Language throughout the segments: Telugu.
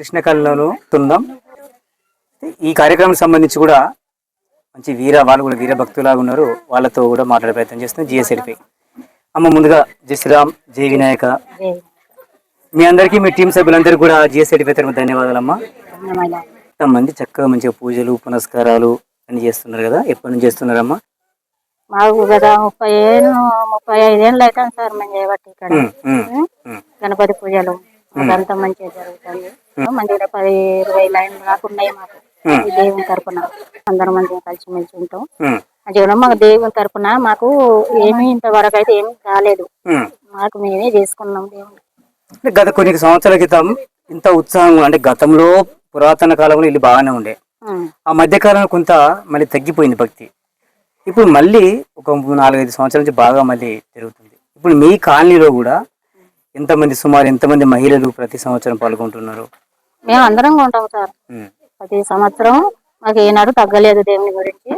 కృష్ణకళలో తుందాం ఈ కార్యక్రమం సంబంధించి కూడా మంచి వీర వాళ్ళు కూడా వీర భక్తులాగా ఉన్నారు. వాళ్ళతో కూడా మాట్లాడే ప్రయత్నం చేస్తున్నాం. జిఎస్ఎల్పి అమ్మ ముందుగా జై శ్రీరామ్ జై వినాయక. మీ అందరికీ మీ టీం సభ్యులందరికీ కూడా జిఎస్ఎల్పి తరఫున ధన్యవాదాలమ్మా. మంది చక్కగా మంచిగా పూజలు పునస్కారాలు అన్ని చేస్తున్నారు కదా. ఎప్పటి నుంచి చేస్తున్నారమ్మా? మాకు కదా ముప్పై ఏళ్ళు ముప్పై ఐదు ఏళ్ళు అవుతాను సార్ మేము చేయబట్టి ఇక్కడ. గణపతి పూజలు అదంతా మంచిగా జరుగుతుంది. మంచిగా పది ఇరవై లైన్లు కాకుండా మాకు. ఈ దేవుని తరపున అందరం మంచిగా కలిసిమెలిసి ఉంటాం. మంచిగా మాకు దేవుని తరపున మాకు ఏమీ ఇంతవరకు అయితే ఏమీ కాలేదు. మాకు మేమే చేసుకున్నాం దేవుని. గత కొన్ని సంవత్సరాల క్రితం ఇంత ఉత్సాహంగా అంటే గతంలో పురాతన కాలంలో ఇల్లు బాగానే ఉండే. ఆ. మధ్య కాలంలో కొంత మళ్ళీ తగ్గిపోయింది భక్తి. ఇప్పుడు మళ్ళీ ఒక నాలుగైదు సంవత్సరాల నుంచి బాగా మళ్ళీ జరుగుతుంది ఇప్పుడు మీ కాలనీలో కూడా ఎంతమంది సుమారు ఎంతమంది మహిళలు ప్రతి సంవత్సరం పాల్గొంటున్నారు. మేము అందరం ఉంటాం సార్. ప్రతి సంవత్సరం మాకు ఏనాడు తగ్గలేదు దేవుని గురించి.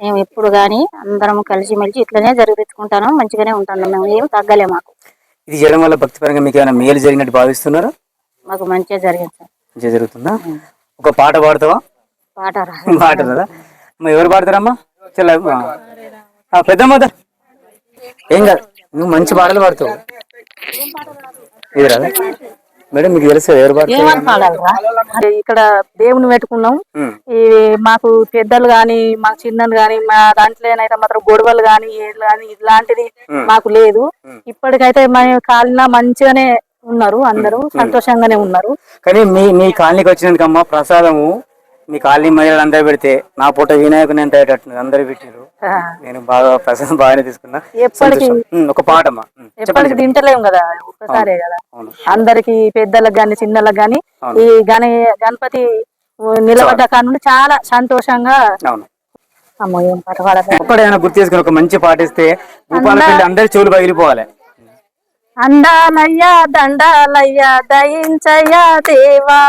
మేము ఎప్పుడు కానీ అందరం కలిసిమెలిసి ఇట్లనే జరిపించుకుంటాను మంచిగానే ఉంటాను. మేము ఏం తగ్గలే మాకు. ఇది చేయడం వల్ల భక్తిపరంగా మీకు ఏమైనా మేలు జరిగినట్టు భావిస్తున్నారా? మాకు మంచిగా జరిగింది సార్. మంచిగా జరుగుతుందా? ఒక పాట పాడతావా? పాట పాట కదా ఎవరు పాడతారమ్మా? చెల్ల పెద్దమ్మ. ఏం కాదు నువ్వు మంచి పాటలు పాడుతావు. ఇది రాదా? మేడం మీకు తెలుసు ఇక్కడ దేవుని పెట్టుకున్నాం. ఈ మాకు పెద్దలు గాని మా చిన్నలు గాని మా దాంట్లోనైతే మాత్రం గొడవలు గాని ఏళ్ళు గాని ఇలాంటిది మాకు లేదు. ఇప్పటికైతే మేము కాలిన మంచిగానే ఉన్నారు అందరూ సంతోషంగానే ఉన్నారు. కానీ మీ మీ కాలనీకి వచ్చినందుకు అమ్మ ప్రసాదము మీ కాలనీ మహిళలు అందరూ పెడితే నా పూట వినాయకుని ఎంత అయ్యేటట్టు అందరూ పెట్టారు నేను బాగా ప్రసాదం బాగానే తీసుకున్నా. ఎప్పటికి ఒక పాట ఎప్పటికి తింటలేం కదా ఒక్కసారే కదా. అందరికి పెద్దలకు గాని చిన్నలకు గాని ఈ గణ గణపతి నిలబడ్డ కాడ నుండి చాలా సంతోషంగా అమ్మో ఏం పాడాలి ఒక్కడైనా గుర్తు చేసుకుని ఒక మంచి పాట ఇస్తే అందరి చెవులు పగిలిపోవాలి. అందాలయ్యా దండాలయ్యా దయించయ్యా దేవా.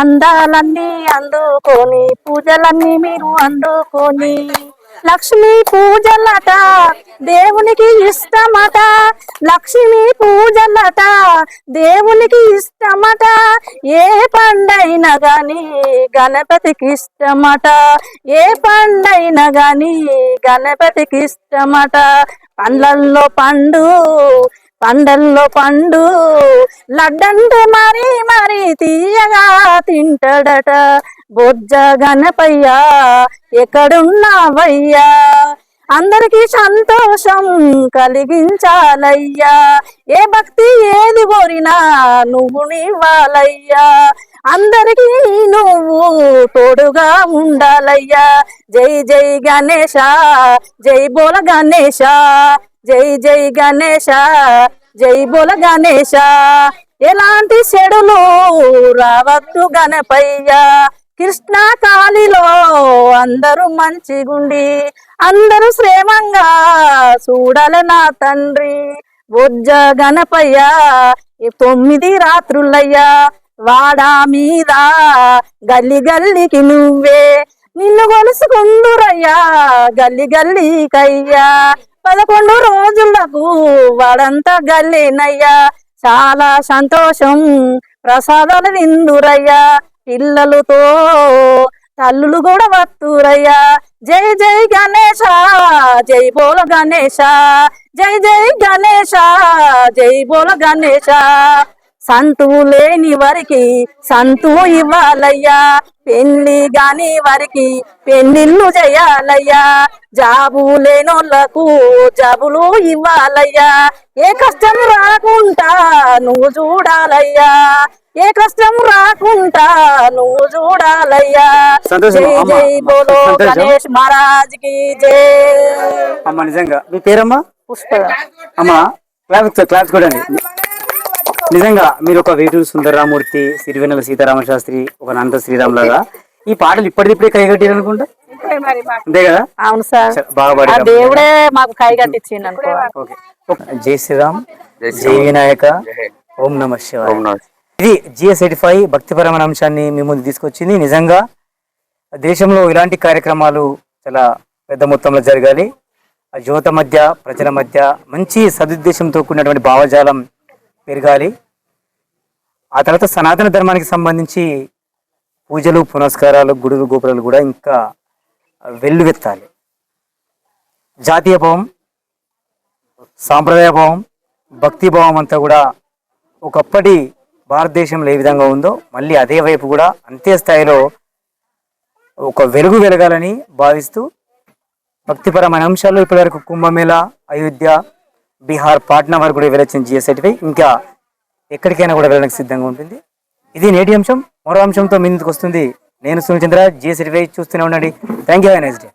అందాలన్నీ అందుకొని పూజలన్నీ మీరు అందుకొని. లక్ష్మీ పూజలట దేవునికి ఇష్టమట. లక్ష్మీ పూజలట దేవునికి ఇష్టమట. ఏ పండైనా గాని గణపతికి ఇష్టమట. ఏ పండైనా గాని గణపతికి ఇష్టమట. పండ్లల్లో పండు పండల్లో పండు. లడ్డంటే మరి మరీ తీయగా తింటాడట. బొజ్జ గణపయ్యా ఎక్కడున్నావయ్యా? అందరికీ సంతోషం కలిగించాలయ్యా. ఏ భక్తి ఏది కోరినా నువ్వు నీవాలయ్యా అందరికీ నువ్వు తోడుగా ఉండాలయ్యా. జై జై గణేష జై బోల గణేష జై జై గణేష జై బోల గణేష ఎలాంటి చెడులు రావద్దు గణపయ్యా. కృష్ణా కాళిలో అందరూ మంచిగుండి అందరూ శ్రేమంగా చూడాల నా తండ్రి. బొజ్జ గణపయ్య ఈ తొమ్మిది రాత్రులయ్యా వాడా మీద గల్లి గల్లికి నువ్వే. నిన్ను కొలుసుకుందురయ్యా గల్లి గల్లికయ్యా. పదకొండు రోజులకు వాడంతా గల్లినయ్యా. చాలా సంతోషం ప్రసాదాలు నిందురయ్యా పిల్లలతో తల్లులు కూడా వత్తురయ్యా. జై జై గణేష జై బోల గణేష జై జై గణేష జై బోల గణేష సంతువు లేని వారికి సంతువు ఇవ్వాలయ్యా. పెళ్ళి గాని వారికి పెళ్ళిళ్ళు చేయాలయ్యా. జాబు లేనోళ్ళకు జాబులు ఇవ్వాలయ్యా. ఏ కష్టం రాకుండా నువ్వు చూడాలయ్యా. ఏ కష్టం రాకుండా నువ్వు చూడాలయ్యా. జై. జై బోలో. గణేష్ మహారాజ్కి జై. అమ్మ నిజంగా. మీ పేరమ్మా? పుష్ప. అమ్మా క్లాస్ క్లాస్ కూడా నిజంగా మీరు ఒక వేటూరు సుందరరామూర్తి సిరివెన్నెల సీతారామ శాస్త్రి ఒక నంద శ్రీరామ్ లాగా ఈ పాటలు ఇప్పటిదిప్పుడే కైగట్టారు అనుకుంటా అంతే కదా? అవును సార్. బాగా దేవుడే మాకు కైగట్టించిండు అనుకో ఓకే జై శ్రీరామ్. జై వినాయక. ఓం నమ శివాయ. ఇది జిఎస్ ఎయిటీ ఫైవ్ భక్తిపరమైన అంశాన్ని మీ ముందు తీసుకొచ్చింది. నిజంగా దేశంలో ఇలాంటి కార్యక్రమాలు చాలా పెద్ద మొత్తంలో జరగాలి. ఆ యువత మధ్య ప్రజల మధ్య మంచి సదుద్దేశంతో కూడినటువంటి భావజాలం పెరగాలి. ఆ తర్వాత సనాతన ధర్మానికి సంబంధించి పూజలు పునస్కారాలు గుడులు గోపురాలు కూడా ఇంకా వెల్లువెత్తాలి. జాతీయ భావం సాంప్రదాయ భావం భక్తి భావం అంతా కూడా ఒకప్పటి భారతదేశంలో ఏ విధంగా ఉందో మళ్ళీ అదే వైపు కూడా అంతే స్థాయిలో ఒక వెలుగు వెలగాలని భావిస్తూ భక్తిపరమైన అంశాలు ఇప్పటివరకు కుంభమేళ అయోధ్య బీహార్ పాట్నా వరకు కూడా వెళ్ళొచ్చిన జిఎస్ఐటిపై ఇంకా ఎక్కడికైనా కూడా వెళ్ళడానికి సిద్ధంగా ఉంటుంది. ఇది నేటి అంశం. మరో అంశంతో మీ ముందుకు వస్తుంది. నేను సునీల్ చంద్ర. జిఎస్ఐటిపై చూస్తూనే ఉండండి. Thank you. Nice day.